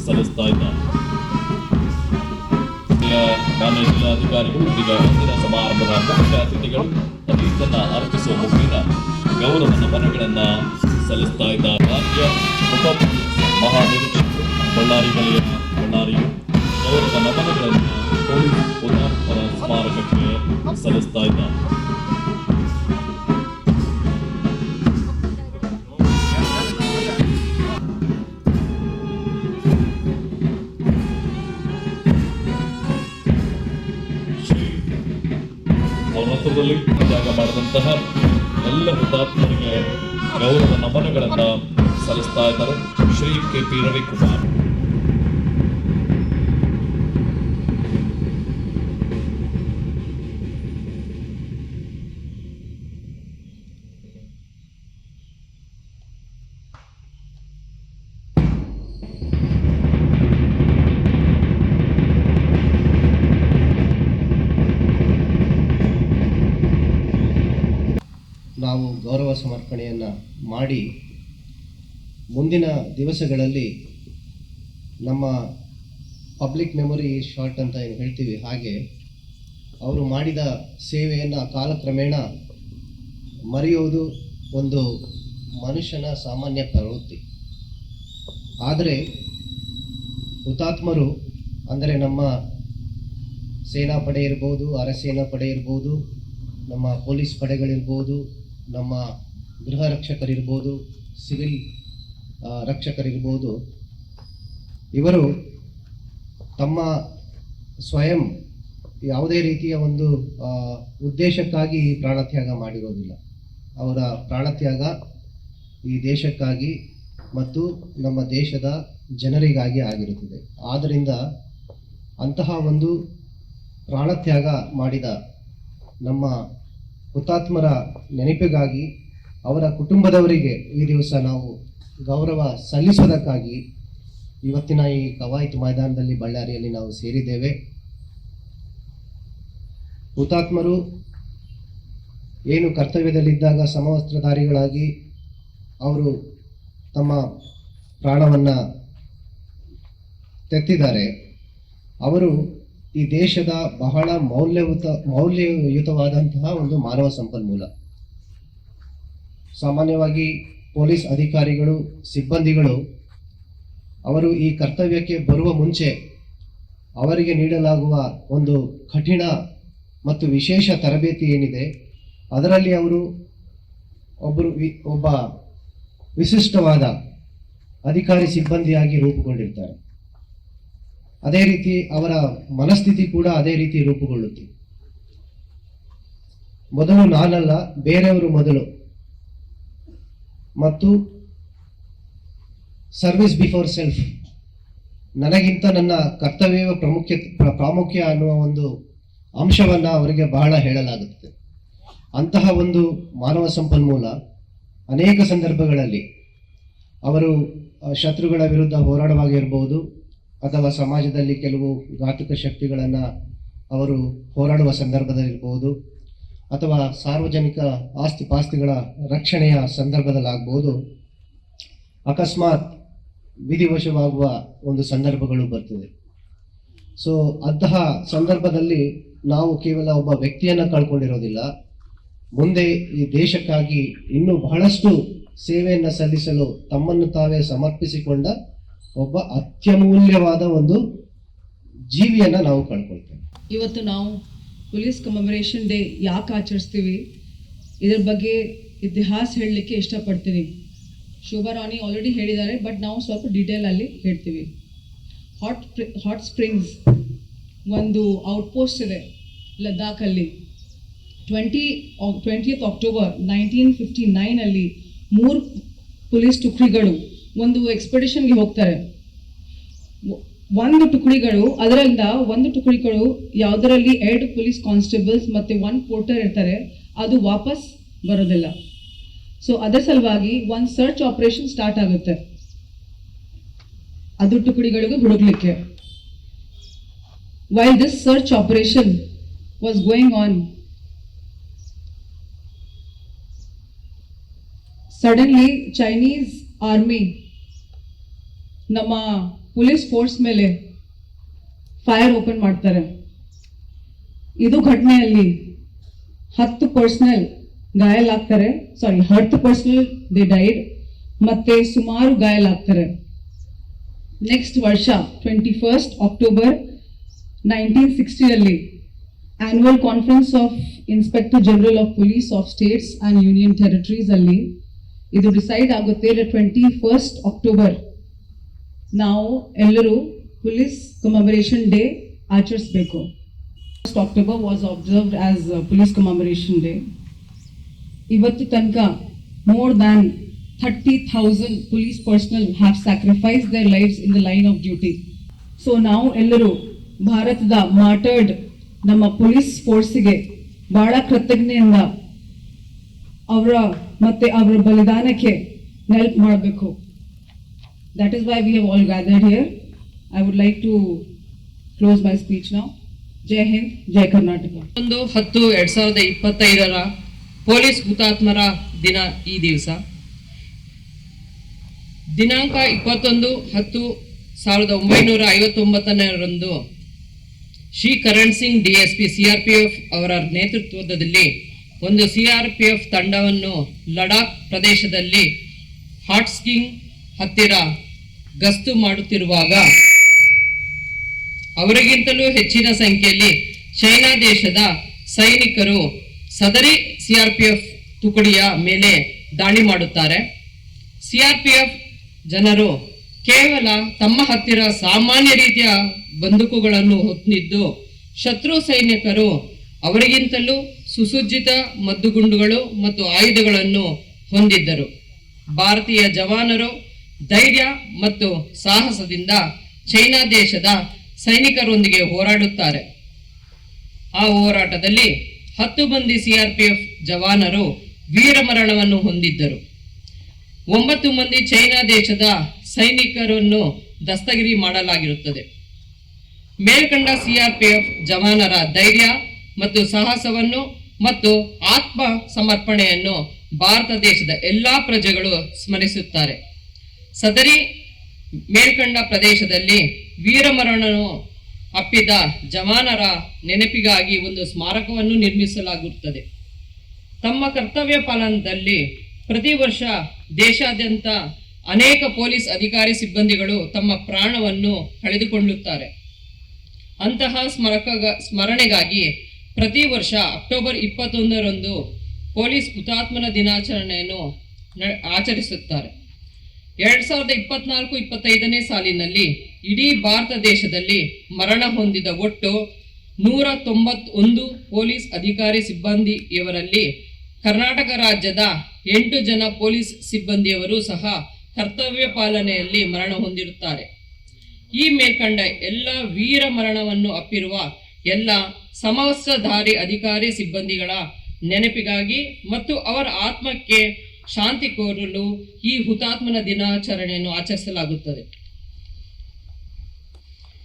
ಸಲ್ಲಿಸ್ತಾ ಇದ್ದಾರೆ ಮಾನ್ಯ ಜಿಲ್ಲಾಧಿಕಾರಿಗಳು ಈಗ ಇಂದಿನ ಸಮಾರಂಭದ ಮುಖ್ಯ ಅತಿಥಿಗಳು ತನ್ನ ಅರ್ಪಿಸುವ ಮುಖೇನ ಗೌರವ ನಮನಗಳನ್ನ ಸಲ್ಲಿಸ್ತಾ ಇದ್ದಾರೆ ರಾಜ್ಯ ಉಪ ಮಹಾನಿರೀಕ್ಷಕರು ಬಳ್ಳಾರಿ ವಲಯ ಬಳ್ಳಾರಿಯು ಗೌರವ ನಮನಗಳನ್ನು ಪೊಲೀಸ್ ಸ್ಮಾರಕಕ್ಕೆ ಸಲ್ಲಿಸ್ತಾ ಇದ್ದಾರೆ ಮಾಡಿದಂತಹ ಎಲ್ಲ ಹುತಾತ್ಮರಿಗೆ ಗೌರವ ನಮನಗಳನ್ನು ಸಲ್ಲಿಸ್ತಾ ಇದ್ದಾರೆ. Shri K P Ravikumar. ಗೌರವ ಸಮರ್ಪಣೆಯನ್ನು ಮಾಡಿ ಮುಂದಿನ ದಿವಸಗಳಲ್ಲಿ ನಮ್ಮ ಪಬ್ಲಿಕ್ ಮೆಮೊರಿ ಶಾರ್ಟ್ ಅಂತ ಏನು ಹೇಳ್ತೀವಿ ಹಾಗೆ ಅವರು ಮಾಡಿದ ಸೇವೆಯನ್ನು ಕಾಲಕ್ರಮೇಣ ಮರೆಯುವುದು ಒಂದು ಮನುಷ್ಯನ ಸಾಮಾನ್ಯ ಪ್ರವೃತ್ತಿ. ಆದರೆ ಹುತಾತ್ಮರು ಅಂದರೆ ನಮ್ಮ ಸೇನಾಪಡೆ ಇರ್ಬೋದು ಅರೆಸೇನಾ ಪಡೆ ಇರ್ಬೋದು, ನಮ್ಮ ಪೊಲೀಸ್ ಪಡೆಗಳಿರ್ಬೋದು ನಮ್ಮ ಗೃಹ ರಕ್ಷಕರಿರ್ಬೋದು, ಸಿವಿಲ್ ರಕ್ಷಕರಿರ್ಬೋದು, ಇವರು ತಮ್ಮ ಸ್ವಯಂ ಯಾವುದೇ ರೀತಿಯ ಒಂದು ಉದ್ದೇಶಕ್ಕಾಗಿ ಈ ಪ್ರಾಣತ್ಯಾಗ ಮಾಡಿರೋದಿಲ್ಲ. ಅವರ ಪ್ರಾಣತ್ಯಾಗ ಈ ದೇಶಕ್ಕಾಗಿ ಮತ್ತು ನಮ್ಮ ದೇಶದ ಜನರಿಗಾಗಿ ಆಗಿರುತ್ತದೆ. ಆದ್ದರಿಂದ ಅಂತಹ ಒಂದು ಪ್ರಾಣತ್ಯಾಗ ಮಾಡಿದ ನಮ್ಮ ಹುತಾತ್ಮರ ನೆನಪಿಗಾಗಿ ಅವರ ಕುಟುಂಬದವರಿಗೆ ಈ ದಿವಸ ನಾವು ಗೌರವ ಸಲ್ಲಿಸೋದಕ್ಕಾಗಿ ಇವತ್ತಿನ ಈ ಕವಾಯತು ಮೈದಾನದಲ್ಲಿ ಬಳ್ಳಾರಿಯಲ್ಲಿ ನಾವು ಸೇರಿದ್ದೇವೆ. ಹುತಾತ್ಮರು ಏನು ಕರ್ತವ್ಯದಲ್ಲಿದ್ದಾಗ ಸಮವಸ್ತ್ರಧಾರಿಗಳಾಗಿ ಅವರು ತಮ್ಮ ಪ್ರಾಣವನ್ನು ತೆತ್ತಿದ್ದಾರೆ. ಅವರು ಈ ದೇಶದ ಬಹಳ ಮೌಲ್ಯಯುತ, ಮೌಲ್ಯಯುತವಾದಂತಹ ಒಂದು ಮಾನವ ಸಂಪನ್ಮೂಲ. ಸಾಮಾನ್ಯವಾಗಿ ಪೊಲೀಸ್ ಅಧಿಕಾರಿಗಳು, ಸಿಬ್ಬಂದಿಗಳು, ಅವರು ಈ ಕರ್ತವ್ಯಕ್ಕೆ ಬರುವ ಮುಂಚೆ ಅವರಿಗೆ ನೀಡಲಾಗುವ ಒಂದು ಕಠಿಣ ಮತ್ತು ವಿಶೇಷ ತರಬೇತಿ ಏನಿದೆ, ಅದರಲ್ಲಿ ಅವರು ಒಬ್ಬರು ಒಬ್ಬ ವಿಶಿಷ್ಟವಾದ ಅಧಿಕಾರಿ ಸಿಬ್ಬಂದಿಯಾಗಿ ರೂಪುಗೊಂಡಿರ್ತಾರೆ. ಅದೇ ರೀತಿ ಅವರ ಮನಸ್ಥಿತಿ ಕೂಡ ಅದೇ ರೀತಿ ರೂಪುಗೊಳ್ಳುತ್ತೆ. ಮೊದಲು ನಾನಲ್ಲ, ಬೇರೆಯವರು ಮೊದಲು. ಮತ್ತು ಸರ್ವಿಸ್ ಬಿಫೋರ್ ಸೆಲ್ಫ್ ನನಗಿಂತ ನನ್ನ ಕರ್ತವ್ಯವೇ ಪ್ರಮುಖ ಪ್ರಾಮುಖ್ಯ ಅನ್ನುವ ಒಂದು ಅಂಶವನ್ನ ಅವರಿಗೆ ಬಹಳ ಹೇಳಲಾಗುತ್ತದೆ. ಅಂತಹ ಒಂದು ಮಾನವ ಸಂಪನ್ಮೂಲ ಅನೇಕ ಸಂದರ್ಭಗಳಲ್ಲಿ ಅವರು ಶತ್ರುಗಳ ವಿರುದ್ಧ ಹೋರಾಡುವಾಗಿರ್ಬೋದು ಅಥವಾ ಸಮಾಜದಲ್ಲಿ ಕೆಲವು ಘಾತಕ ಶಕ್ತಿಗಳನ್ನು ಅವರು ಹೋರಾಡುವ ಸಂದರ್ಭದಲ್ಲಿರ್ಬೋದು, ಅಥವಾ ಸಾರ್ವಜನಿಕ ಆಸ್ತಿ ಪಾಸ್ತಿಗಳ ರಕ್ಷಣೆಯ ಸಂದರ್ಭದಲ್ಲಾಗ್ಬೋದು, ಅಕಸ್ಮಾತ್ ವಿಧಿವಶವಾಗುವ ಒಂದು ಸಂದರ್ಭಗಳು ಬರ್ತದೆ. ಸೊ ಅಂತಹ ಸಂದರ್ಭದಲ್ಲಿ ನಾವು ಕೇವಲ ಒಬ್ಬ ವ್ಯಕ್ತಿಯನ್ನು ಕಳ್ಕೊಂಡಿರೋದಿಲ್ಲ. ಮುಂದೆ ಈ ದೇಶಕ್ಕಾಗಿ ಇನ್ನೂ ಬಹಳಷ್ಟು ಸೇವೆಯನ್ನು ಸಲ್ಲಿಸಲು ತಮ್ಮನ್ನು ತಾವೇ ಸಮರ್ಪಿಸಿಕೊಂಡ ಒಬ್ಬ ಅತ್ಯಮೂಲ್ಯವಾದ ಒಂದು ಜೀವಿಯನ್ನ ನಾವು ಕಳ್ಕೊಳ್ತೇವೆ ಇವತ್ತು ನಾವು ಪೊಲೀಸ್ ಕಮಮರೇಷನ್ ಡೇ ಯಾಕೆ ಆಚರಿಸ್ತೀವಿ? ಇದ್ರ ಬಗ್ಗೆ ಇತಿಹಾಸ ಹೇಳಲಿಕ್ಕೆ ಇಷ್ಟಪಡ್ತೀನಿ. ಶೋಭಾ ರಾಣಿ ಆಲ್ರೆಡಿ ಹೇಳಿದ್ದಾರೆ ಬಟ್ ನಾವು ಸ್ವಲ್ಪ ಡೀಟೇಲ್ ಅಲ್ಲಿ ಹೇಳ್ತೀವಿ. ಹಾಟ್ ಹಾಟ್ ಸ್ಪ್ರಿಂಗ್ಸ್ ಒಂದು ಔಟ್ಪೋಸ್ಟ್ ಇದೆ ಲದ್ದಾಖಲ್ಲಿ twenty twentieth October nineteen fifty ನೈನಲ್ಲಿ ಮೂರು ಪೊಲೀಸ್ ಟುಕಡಿಗಳು ಒಂದು ಎಕ್ಸ್ಪೆಡಿಷನ್ಗೆ ಹೋಗ್ತಾರೆ. ಒಂದು ಟುಕಡಿಗಳು ಅದರಿಂದ ಒಂದು ಟುಕಡಿಗಳು ಯಾವುದರಲ್ಲಿ ಎರಡು ಪೊಲೀಸ್ ಕಾನ್ಸ್ಟೇಬಲ್ಸ್ ಮತ್ತೆ ಒನ್ ಪೋರ್ಟರ್ ಇರ್ತಾರೆ, ಅದು ವಾಪಸ್ ಬರೋದಿಲ್ಲ. ಸೊ ಅದರ ಸಲುವಾಗಿ ಒಂದು ಸರ್ಚ್ ಆಪರೇಷನ್ ಸ್ಟಾರ್ಟ್ ಆಗುತ್ತೆ. ಅದು ಟುಕುಳಿಗಳಿಗೂ ಹುಡುಕ್ಲಿಕ್ಕೆ. Why this search operation was going on suddenly chinese army, ನಮ್ಮ ಪೊಲೀಸ್ ಫೋರ್ಸ್ ಮೇಲೆ ಫೈರ್ ಓಪನ್ ಮಾಡ್ತಾರೆ. ಇದು ಘಟನೆಯಲ್ಲಿ ಹತ್ತು ಪರ್ಸನಲ್ ಗಾಯಲಾಗ್ತಾರೆ ಸಾರಿ ಹತ್ತು ಪರ್ಸನಲ್ ದಿ ಡೈಡ್ ಮತ್ತೆ ಸುಮಾರು ಗಾಯಲಾಗ್ತಾರೆ ನೆಕ್ಸ್ಟ್ ವರ್ಷ twenty first October nineteen ಸಿಕ್ಸ್ಟಿಯಲ್ಲಿ annual conference of inspector general of police of states and union territories ಅಲ್ಲಿ ಇದು ಡಿಸೈಡ್ ಆಗುತ್ತೆ ಟ್ವೆಂಟಿ ಫಸ್ಟ್ ಅಕ್ಟೋಬರ್ ನಾವು ಎಲ್ಲರೂ ಪೊಲೀಸ್ ಕಮಮರೇಷನ್ ಡೇ ಆಚರಿಸಬೇಕು. First October was observed as police commemoration day ಇವತ್ತು ತನಕ more than thirty thousand police personnel have sacrifice their lives in the line of duty so ನಾವು ಎಲ್ಲರೂ ಭಾರತದ ಮಾರ್ಟರ್ಡ್ ನಮ್ಮ ಪೊಲೀಸ್ ಫೋರ್ಸಿಗೆ ಭಾಳ ಕೃತಜ್ಞೆಯಿಂದ ಅವರ ಮತ್ತೆ ಅವರ ಬಲಿದಾನಕ್ಕೆ ನೆಲ್ಪ್ ಮಾಡಬೇಕು. That is why we have all gathered here I would like to close my speech ನಾವು ಜೈ ಹಿಂದ್ ಜೈ ಕರ್ನಾಟಕ ಒಂದು ಹತ್ತು ಎರಡ್ ಸಾವಿರದ ಇಪ್ಪತ್ತೈದರ ಪೊಲೀಸ್ ಹುತಾತ್ಮರ ದಿನ ಈ ದಿವಸ. ದಿನಾಂಕ ಇಪ್ಪತ್ತೊಂದು ಹತ್ತು ಸಾವಿರದ ಒಂಬೈನೂರ ಐವತ್ತೊಂಬತ್ತನೇರಂದು ಶ್ರೀ ಕರಣ್ ಸಿಂಗ್ ಡಿಎಸ್ಪಿ ಸಿಆರ್ಪಿಎಫ್ ಅವರ ನೇತೃತ್ವದಲ್ಲಿ ಒಂದು ಸಿಆರ್ಪಿಎಫ್ ತಂಡವನ್ನು ಲಡಾಖ್ ಪ್ರದೇಶದಲ್ಲಿ ಹಾಟ್ಸ್ಕಿಂಗ್ ಹತ್ತಿರ ಗಸ್ತು ಮಾಡುತ್ತಿರುವಾಗ ಅವರಿಗಿಂತಲೂ ಹೆಚ್ಚಿನ ಸಂಖ್ಯೆಯಲ್ಲಿ ಚೈನಾ ದೇಶದ ಸೈನಿಕರು ಸದರಿ ಸಿಆರ್ಪಿಎಫ್ ತುಕಡಿಯ ಮೇಲೆ ದಾಳಿ ಮಾಡುತ್ತಾರೆ. ಸಿಆರ್ಪಿಎಫ್ ಜನರು ಕೇವಲ ತಮ್ಮ ಹತ್ತಿರ ಸಾಮಾನ್ಯ ರೀತಿಯ ಬಂದೂಕುಗಳನ್ನು ಹೊತ್ತಿದ್ದು ಶತ್ರು ಸೈನಿಕರು ಅವರಿಗಿಂತಲೂ ಸುಸಜ್ಜಿತ ಮದ್ದುಗುಂಡುಗಳು ಮತ್ತು ಆಯುಧಗಳನ್ನು ಹೊಂದಿದ್ದರು. ಭಾರತೀಯ ಜವಾನರು ಧೈರ್ಯ ಮತ್ತು ಸಾಹಸದಿಂದ ಚೈನಾ ದೇಶದ ಸೈನಿಕರೊಂದಿಗೆ ಹೋರಾಡುತ್ತಾರೆ. ಆ ಹೋರಾಟದಲ್ಲಿ ಹತ್ತು ಮಂದಿ ಸಿಆರ್ಪಿಎಫ್ ಜವಾನರು ವೀರಮರಣವನ್ನು ಹೊಂದಿದ್ದರು. ಒಂಬತ್ತು ಮಂದಿ ಚೈನಾ ದೇಶದ ಸೈನಿಕರನ್ನು ದಸ್ತಗಿರಿ ಮಾಡಲಾಗಿರುತ್ತದೆ. ಮೇಲ್ಕಂಡ ಸಿಆರ್ಪಿಎಫ್ ಜವಾನರ ಧೈರ್ಯ ಮತ್ತು ಸಾಹಸವನ್ನು ಮತ್ತು ಆತ್ಮ ಸಮರ್ಪಣೆಯನ್ನು ಭಾರತ ದೇಶದ ಎಲ್ಲಾ ಪ್ರಜೆಗಳು ಸ್ಮರಿಸುತ್ತಾರೆ. ಸದರಿ ಮೇಲ್ಕಂಡ ಪ್ರದೇಶದಲ್ಲಿ ವೀರಮರಣನು ಅಪ್ಪಿದ ಜವಾನರ ನೆನಪಿಗಾಗಿ ಒಂದು ಸ್ಮಾರಕವನ್ನು ನಿರ್ಮಿಸಲಾಗುತ್ತದೆ. ತಮ್ಮ ಕರ್ತವ್ಯ ಪಾಲನದಲ್ಲಿ ಪ್ರತಿ ವರ್ಷ ದೇಶಾದ್ಯಂತ ಅನೇಕ ಪೊಲೀಸ್ ಅಧಿಕಾರಿ ಸಿಬ್ಬಂದಿಗಳು ತಮ್ಮ ಪ್ರಾಣವನ್ನು ಕಳೆದುಕೊಳ್ಳುತ್ತಾರೆ. ಅಂತಹ ಸ್ಮರಕ ಸ್ಮರಣೆಗಾಗಿ ಪ್ರತಿ ವರ್ಷ ಅಕ್ಟೋಬರ್ ಇಪ್ಪತ್ತೊಂದರಂದು ಪೊಲೀಸ್ ಹುತಾತ್ಮನ ದಿನಾಚರಣೆಯನ್ನು ಆಚರಿಸುತ್ತಾರೆ. ಎರಡ್ ಸಾವಿರದ ಇಪ್ಪತ್ನಾಲ್ಕು ಇಪ್ಪತ್ತೈದನೇ ಸಾಲಿನಲ್ಲಿ ಇಡೀ ಭಾರತ ದೇಶದಲ್ಲಿ ಮರಣ ಹೊಂದಿದ ಒಟ್ಟು ನೂರ ತೊಂಬತ್ತೊಂದು ಪೊಲೀಸ್ ಅಧಿಕಾರಿ ಸಿಬ್ಬಂದಿಯವರಲ್ಲಿ ಕರ್ನಾಟಕ ರಾಜ್ಯದ ಎಂಟು ಜನ ಪೊಲೀಸ್ ಸಿಬ್ಬಂದಿಯವರು ಸಹ ಕರ್ತವ್ಯ ಪಾಲನೆಯಲ್ಲಿ ಮರಣ ಹೊಂದಿರುತ್ತಾರೆ. ಈ ಮೇಲ್ಕಂಡ ಎಲ್ಲ ವೀರ ಮರಣವನ್ನು ಅಪ್ಪಿರುವ ಎಲ್ಲ ಸಮವಸ್ತ್ರಧಾರಿ ಅಧಿಕಾರಿ ಸಿಬ್ಬಂದಿಗಳ ನೆನಪಿಗಾಗಿ ಮತ್ತು ಅವರ ಆತ್ಮಕ್ಕೆ ಶಾಂತಿ ಕೋರಲು ಈ ಹುತಾತ್ಮನ ದಿನಾಚರಣೆಯನ್ನು ಆಚರಿಸಲಾಗುತ್ತದೆ.